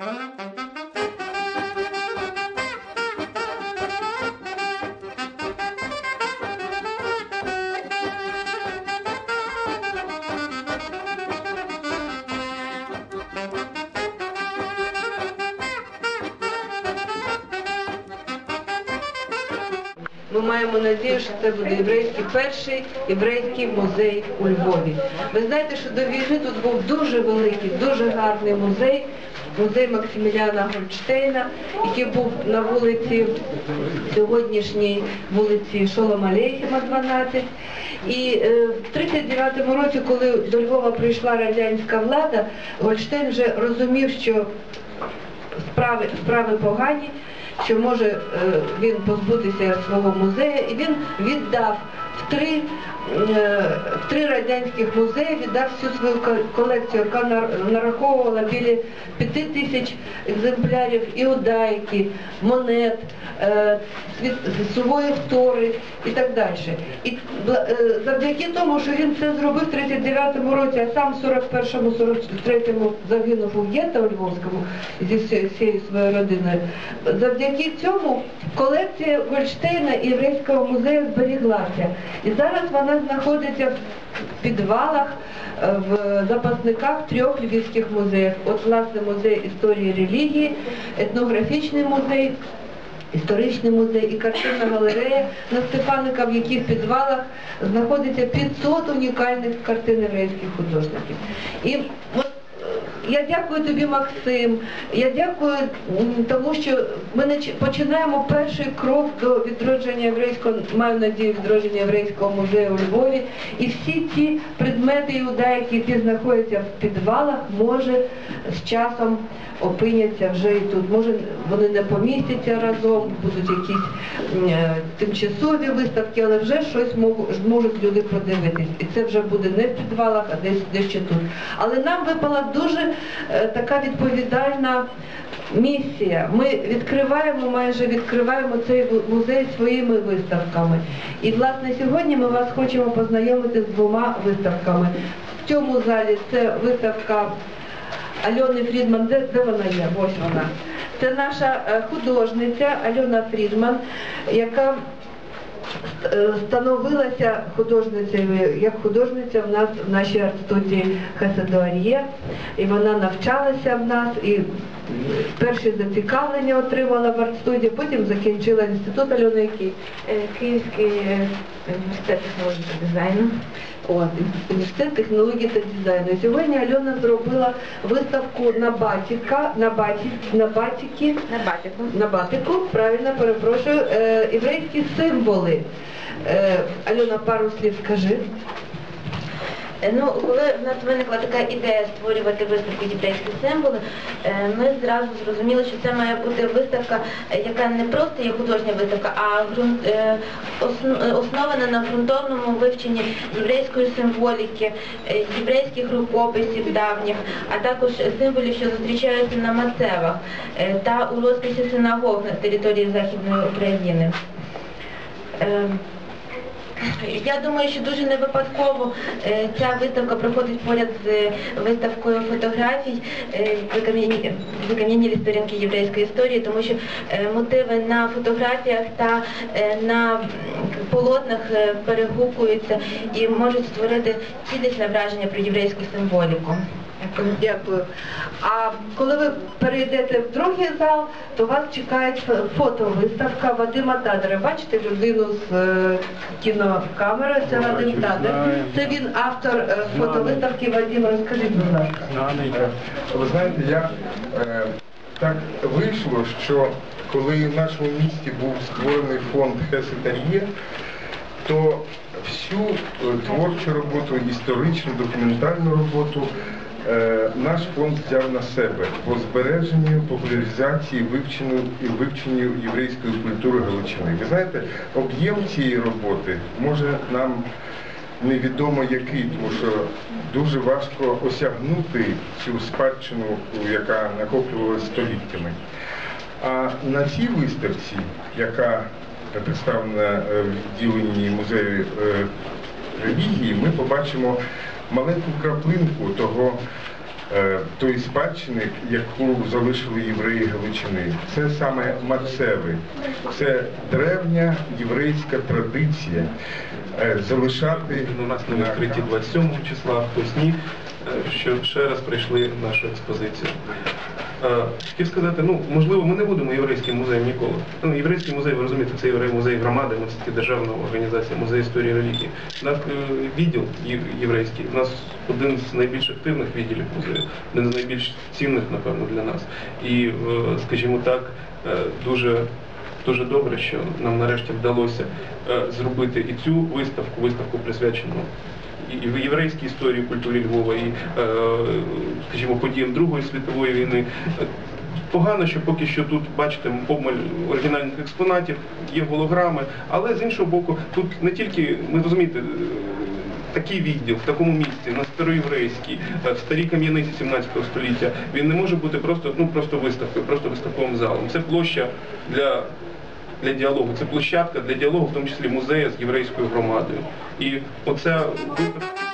Ми маємо надію, що це буде єврейський перший єврейський музей у Львові. Ви знаєте, що до війни тут був дуже великий, дуже гарний музей, музей Максиміляна Гольштейна, який був на вулиці сьогоднішній вулиці Шолома Алейхіма, 12. І е, в 39-му році, коли до Львова прийшла радянська влада, Гольштейн вже розумів, що справи, справи погані, що може е, він позбутися свого музею, і він віддав в три, в три радянських музеї, віддав всю свою колекцію, яка нараховувала біля п'яти тисяч екземплярів іудайки, монет, е, сувої втори і так далі. І е, завдяки тому, що він це зробив в 39-му році, а сам в 41-му, 43-му загинув у гетто у Львовському зі всією своєю родиною. Завдяки цьому колекція Гольштейна і Єврейського музею зберіглася. І зараз вона знаходиться в підвалах, е, в запасниках трьох львівських музеїв. От, власне, музей історії релігії, етнографічний музей, історичний музей і картинна галерея на Степаника, в яких підвалах знаходиться 500 унікальних картин єврейських художників. І я дякую тобі, Максим. Я дякую тому, що ми починаємо перший крок до відродження єврейського, маю надію, відродження єврейського музею у Львові. І всі ті предмети іудаїки, які знаходяться в підвалах, може з часом опиняться вже і тут. Може вони не помістяться разом, будуть якісь е, тимчасові виставки, але вже щось можуть, люди подивитись. І це вже буде не в підвалах, а десь дещо тут. Але нам випала дуже така відповідальна місія. Ми відкриваємо, майже відкриваємо цей музей своїми виставками. І власне сьогодні ми вас хочемо познайомити з двома виставками. В цьому залі це виставка Альони Фрідман, де, де вона є? Ось вона. Це наша е, художниця Альона Фрідман, яка е, становилася художницею, як художниця в нас в нашій арт-студії Хеседуар'є, і вона навчалася в нас і перші зацікавлення отримала в арт-студії, потім закінчила інститут Альона який. Е, Київський е, університет технології та дизайну. От, університет технології та дизайну. Сьогодні Альона зробила виставку на батіка, на баті, на батіки, На батику. на батику, правильно перепрошую, е, єврейські символи. Е, Альона, пару слів скажи. Е, Ну, коли в нас виникла така ідея створювати виставки єврейські символи, е, ми зразу зрозуміли, що це має бути виставка, яка не просто є художня виставка, а ґрунт- осно- основана на ґрунтовному вивченні єврейської символіки, єврейських рукописів давніх, а також символів, що зустрічаються на мацевах та у розписі синагог на території Західної України. Е, я думаю, що дуже не випадково е, ця виставка проходить поряд з е, виставкою фотографій е, «Викам'яні- викам'янілі сторінки єврейської історії, тому що мотиви на фотографіях та на полотнах перегукуються і можуть створити цілісне враження про єврейську символіку. Дякую. А коли ви перейдете в другий зал, то вас чекає фотовиставка Вадима Тадера. Бачите людину з е, кінокамери, це Вадим Тадер. знаю. Це він автор е, фотовиставки Вадим. Розкажіть, будь ласка. Ви знаєте, я е, так вийшло, що коли в нашому місті був створений фонд Хесетар'є, то всю е, творчу роботу, історичну, документальну роботу наш фонд взяв на себе по збереженню, популяризації, вивченню вивченню єврейської культури Галичини. Ви знаєте, об'єм цієї роботи може нам невідомо який, тому що дуже важко осягнути цю спадщину, яка накоплювалася століттями. А на цій виставці, яка представлена е, в відділенні музею е, релігії, ми побачимо маленьку краплинку того той тої спадщини, яку залишили євреї Галичини. Це саме мацеви. Це древня єврейська традиція е, залишати У нас на відкритті 27 числа хтось ні, е, що ще раз прийшли в нашу експозицію. Хотів сказати, ну можливо, ми не будемо єврейським музеєм ніколи. Ну, єврейський музей, ви розумієте, це єврей музей громади, ми все-таки державна організація, музей історії релігії. У нас е, відділ єврейський, у нас один з найбільш активних відділів музею, один з найбільш цінних, напевно, для нас. І, е, скажімо так, е, дуже Дуже добре, що нам нарешті вдалося зробити і цю виставку, виставку присвячену і і єврейській історії, культурі Львова, і, е, скажімо, подіям Другої світової війни. Погано, що поки що тут бачите обмаль оригінальних експонатів, є голограми, але з іншого боку, тут не тільки, ви розумієте, е, такий відділ в такому місці, на староєврейській, е, в старій кам'яниці 17 століття, він не може бути просто, ну, просто виставкою, просто виставковим залом. Це площа для для діалогу. Це площадка для діалогу, в тому числі музею з єврейською громадою. І оця виставка.